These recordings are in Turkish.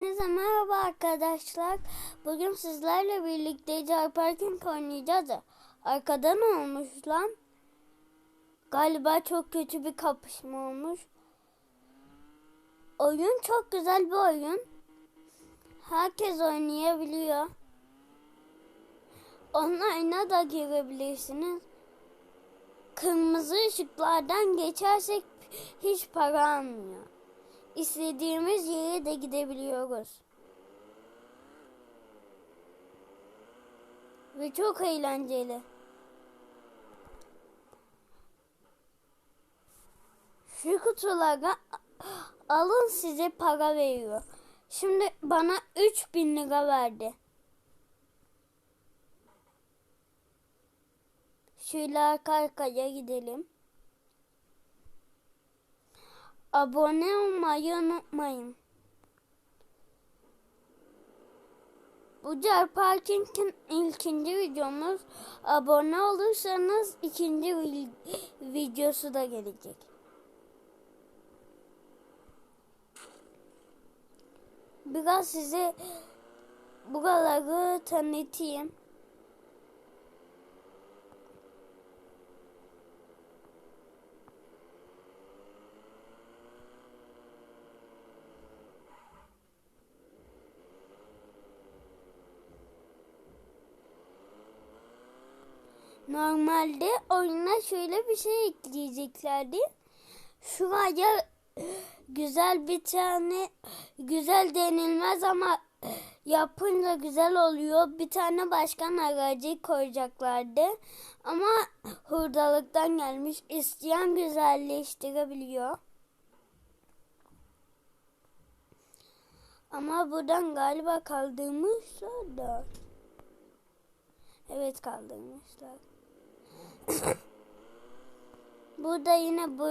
Hepinize merhaba arkadaşlar. Bugün sizlerle birlikte Parking oynayacağız. Arkadan olmuş lan. Galiba çok kötü bir kapışma olmuş. Oyun çok güzel bir oyun. Herkes oynayabiliyor. Online'a da girebilirsiniz. Kırmızı ışıklardan geçersek hiç para almıyor. İstediğimiz yere de gidebiliyoruz. Ve çok eğlenceli. Şu kutulara alın size para veriyor. Şimdi bana 3000 lira verdi. Şöyle arka arkaya gidelim. Abone olmayı unutmayın. Bu Car Parking'in ilkinci videomuz. Abone olursanız ikinci videosu da gelecek. Biraz size buraları tanıtayım. Normalde oyuna şöyle bir şey ekleyeceklerdi. Şuraya güzel bir tane güzel denilmez ama yapınca güzel oluyor. Bir tane başkan aracı koyacaklardı. Ama hurdalıktan gelmiş. İsteyen güzelleştirebiliyor. Ama buradan galiba kaldırmışlar da. Evet kaldırmışlar. Burada yine bu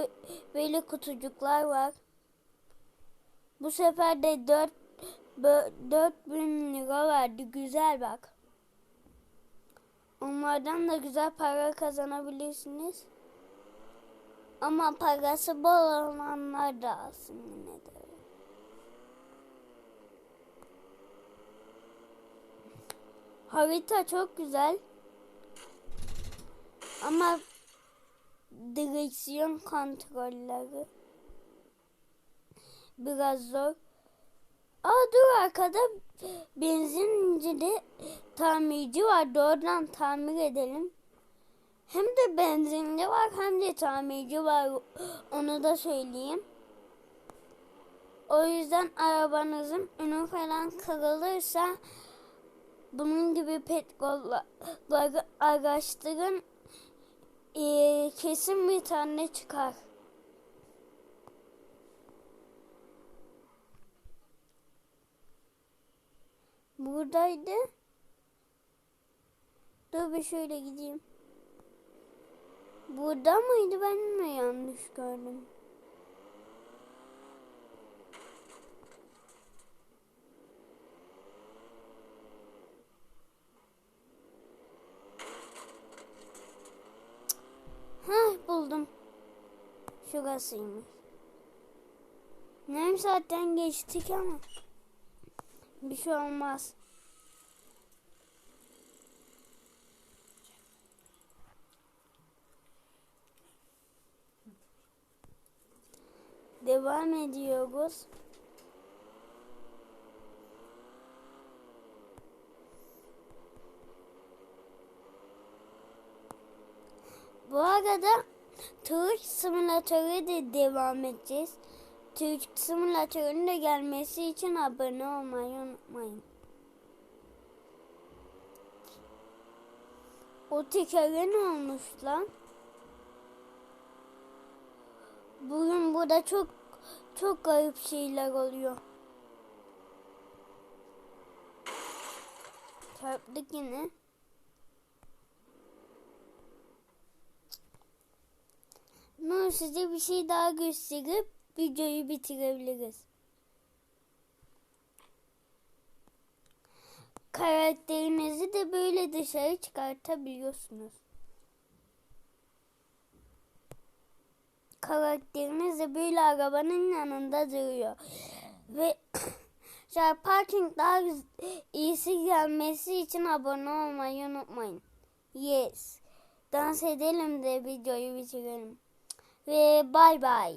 böyle kutucuklar var. Bu sefer de 4 4000 lira verdi. Güzel bak. Onlardan da güzel para kazanabilirsiniz. Ama parası bol olanlar da alsın yine de. Harita çok güzel. Ama direksiyon kontrolleri biraz zor. Aa dur arkada benzincide tamirci var. Oradan tamir edelim. Hem de benzinli var hem de tamirci var. Onu da söyleyeyim. O yüzden arabanızın önü falan kırılırsa bunun gibi petrolları araştırın ee, kesin bir tane çıkar. Buradaydı. Dur bir şöyle gideyim. Burada mıydı ben mi yanlış gördüm? Şurasıymış. Yarım saatten geçtik ama bir şey olmaz. Devam ediyoruz. Bu arada Türk simülatörü de devam edeceğiz. Türk simülatörünün de gelmesi için abone olmayı unutmayın. O tekere ne olmuş lan? Bugün burada çok çok garip şeyler oluyor. Çarptık yine. Nur size bir şey daha gösterip videoyu bitirebiliriz. Karakterinizi de böyle dışarı çıkartabiliyorsunuz. Karakteriniz de böyle arabanın yanında duruyor. Ve Jar Parking daha iyisi gelmesi için abone olmayı unutmayın. Yes. Dans edelim de videoyu bitirelim. Ve bay bay.